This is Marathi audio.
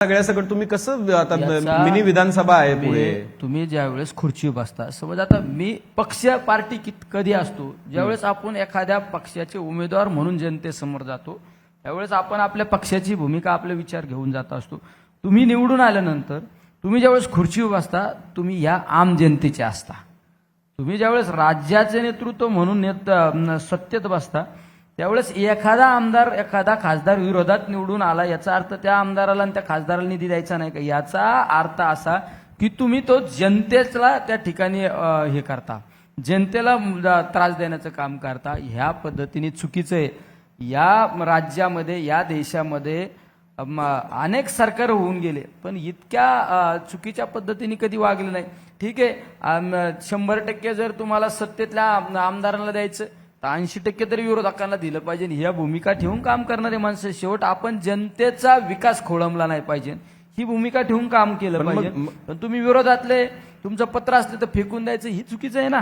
सगळ्या सगळं तुम्ही कसं आता याचा- मिनी विधानसभा आहे पुढे? तुम्ही- तुम्ही ज्यावेळेस खुर्ची बसता समज आता मी पक्ष पार्टी कित कधी असतो ज्यावेळेस आपण एखाद्या पक्षाचे उमेदवार म्हणून जनतेसमोर जातो त्यावेळेस आपण आपल्या पक्षाची भूमिका आपले विचार घेऊन जात असतो. तुम्ही निवडून आल्यानंतर तुम्ही ज्यावेळेस खुर्चीवर बसता तुम्ही या आम जनतेचे असता. तुम्ही ज्यावेळेस राज्याचे नेतृत्व म्हणून नेत अं, सत्तेत बसता त्यावेळेस एखादा आमदार एखादा खासदार विरोधात निवडून आला याचा अर्थ त्या आमदाराला आणि त्या खासदाराला निधी द्यायचा नाही का? याचा अर्थ असा की तुम्ही तो जनतेला त्या ठिकाणी हे करता. जनतेला त्रास देण्याचं काम करता. ह्या पद्धतीने चुकीचं आहे. या राज्यामध्ये या देशामध्ये अनेक सरकार होऊन गेले. पण इतक्या चुकीच्या पद्धतीने कधी वागले नाही. ठीक आहे शंभर टक्के जर तुम्हाला सत्तेतल्या आमदारांना द्यायचं तर ऐंशी टक्के तरी विरोधकांना दिलं पाहिजे ह्या भूमिका ठेवून काम करणारे माणसं शेवट आपण जनतेचा विकास खोळंबला नाही पाहिजे. ही भूमिका ठेवून काम केलं पाहिजे. पण तुम्ही विरोधातले तुमचं पत्र असले तर फेकून द्यायचं ही चुकीचं आहे ना?